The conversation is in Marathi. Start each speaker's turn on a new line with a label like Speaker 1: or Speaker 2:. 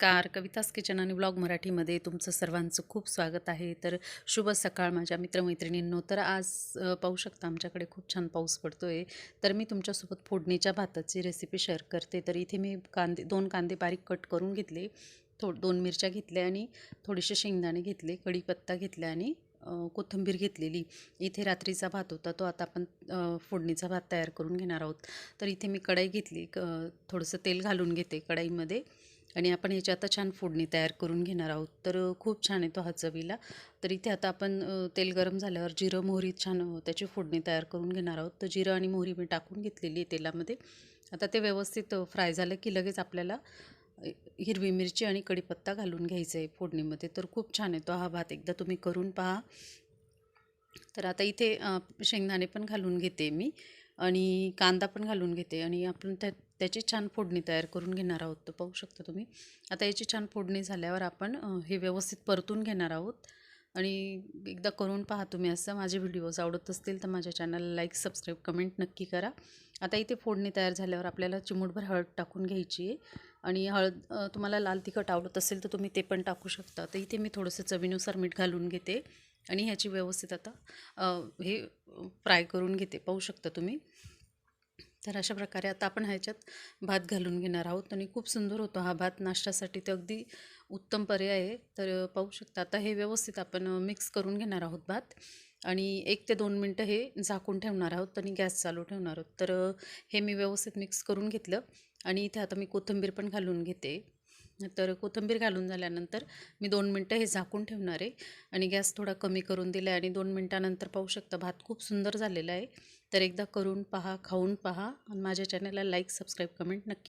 Speaker 1: नमस्कार. कवितास किचन आणि ब्लॉग मराठीमध्ये तुमचं सर्वांचं खूप स्वागत आहे. तर शुभ सकाळ माझ्या मित्रमैत्रिणींनो. तर आज पाहू शकता आमच्याकडे खूप छान पाऊस पडतो आहे तर मी तुमच्यासोबत फोडणीच्या भाताची रेसिपी शेअर करते. तर इथे मी कांदे दोन कांदे बारीक कट करून घेतले. थो दोन मिरच्या घेतल्या आणि थोडेसे शेंगदाणे घेतले कढीपत्ता घेतला आणि कोथिंबीर घेतलेली. इथे रात्रीचा भात होता. तो आता आपण फोडणीचा भात तयार करून घेणार आहोत. तर इथे मी कढाई घेतली. क थोडंसं तेल घालून घेते कढाईमध्ये. आणि आपण ह्याची आता छान फोडणी तयार करून घेणार आहोत. तर खूप छान येतो हा चवीला तर इथे आता आपण तेल गरम झाल्यावर जिरं मोहरी छान त्याची फोडणी तयार करून घेणार आहोत. तर जिरं आणि मोहरी मी टाकून घेतलेली आहे तेलामध्ये. आता ते व्यवस्थित फ्राय झालं की लगेच आपल्याला हिरवी मिरची आणि कढीपत्ता घालून घ्यायचं आहे फोडणीमध्ये. तर खूप छान येतो हा भात. एकदा तुम्ही करून पहा. तर आता इथे शेंगदाणे पण घालून घेते मी. आणि कांदा पण घालून घेते आणि आपण त्या त्याची छान फोडणी तयार करून घेणार आहोत तर पाहू शकता तुम्ही. आता याची छान फोडणी झाल्यावर आपण हे व्यवस्थित परतून घेणार आहोत. आणि एकदा करून पहा तुम्ही असं माझे व्हिडिओज आवडत असतील तर माझ्या चॅनलला लाईक सबस्क्राईब कमेंट नक्की करा. आता इथे फोडणी तयार झाल्यावर आपल्याला चिमूटभर हळद टाकून घ्यायची आहे. आणि हळद तुम्हाला लाल तिखट आवडत असेल तर तुम्ही ते पण टाकू शकता. तर इथे मी थोडंसं चवीनुसार मीठ घालून घेते. आणि ह्याची व्यवस्थित आता हे फ्राय करून घेते. पाहू शकता तुम्ही. तर अशा प्रकारे आता आपण ह्याच्यात भात घालून घेणार आहोत. आणि खूप सुंदर होतो हा भात. नाश्त्यासाठी ते अगदी उत्तम पर्याय आहे. तर पाहू शकता आता हे व्यवस्थित आपण मिक्स करून घेणार आहोत भात. आणि एक ते दोन मिनटं हे झाकून ठेवणार आहोत. आणि गॅस चालू ठेवणार आहोत. तर हे मी व्यवस्थित मिक्स करून घेतलं. आणि इथे आता मी कोथिंबीर पण घालून घेते. तर कोथिंबीर घालून झाल्यानंतर मी दोन मिनटं हे झाकून ठेवणार आहे. आणि गॅस थोडा कमी करून दिला आहे आणि दोन मिनटानंतर पाहू शकता भात खूप सुंदर झालेला आहे. तर एकदा करून पहा खाऊन पहा आणि माझ्या चॅनलला लाईक सबस्क्राईब कमेंट नक्की